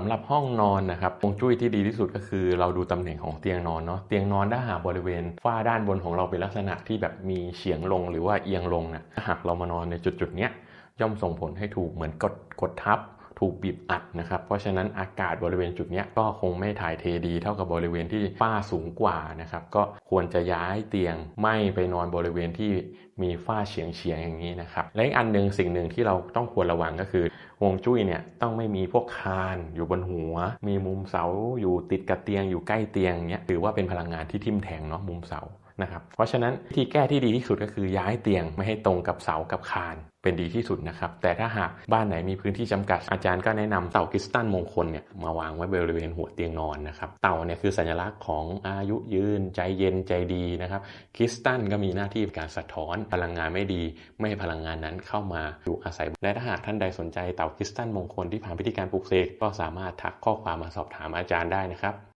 สำหรับห้องนอนนะครับฮวงจุ้ยที่ดีที่สุดก็คือ เราดูตำแหน่งของเตียงนอนเนาะเตียงนอนถ้าหากบริเวณฝ้าด้านบนของเราเป็นลักษณะที่แบบมีเฉียงลงหรือว่าเอียงลงนะถ้าหากเรามานอนในจุดๆเนี้ยย่อมส่งผลให้ถูกเหมือนกดกดทับ ถูกบีบอัดนะครับ เพราะฉะนั้นอากาศบริเวณจุดนี้ก็คงไม่ถ่ายเทดีเท่ากับบริเวณที่ฝ้าสูงกว่านะครับ ก็ควรจะย้ายเตียงไม่ไปนอนบริเวณที่มีฝ้าเฉียงเฉียงๆอย่างนี้นะครับ และอีกอันหนึ่งสิ่งหนึ่งที่เราต้องควรระวังก็คือฮวงจุ้ยเนี่ยต้องไม่มีพวกคานอยู่บนหัว มีมุมเสาอยู่ติดกับเตียงอยู่ใกล้เตียงเนี้ยถือว่าเป็นพลังงานที่ทิ่มแทงเนาะมุมเสานะครับเพราะฉะนั้นที่แก้ที่ดีที่สุดก็คือย้ายเตียงไม่ให้ตรงกับเสากับคาน เป็นดีที่สุดนะครับ แต่ถ้าหากบ้านไหนมีพื้นที่จำกัด อาจารย์ก็แนะนำเต่าคริสตัลมงคลเนี่ยมาวางไว้บริเวณหัวเตียงนอนนะครับเต่าเนี่ยคือสัญลักษณ์ของอายุยืน ใจเย็นใจดีนะครับคริสตัลก็มีหน้าที่การสะท้อนพลังงานไม่ดี ไม่ให้พลังงานนั้นเข้ามาอยู่อาศัย และถ้าหากท่านใดสนใจเต่าคริสตัลมงคลที่ผ่านพิธีการปลูกเสกก็สามารถทักข้อความมาสอบถามอาจารย์ได้นะครับ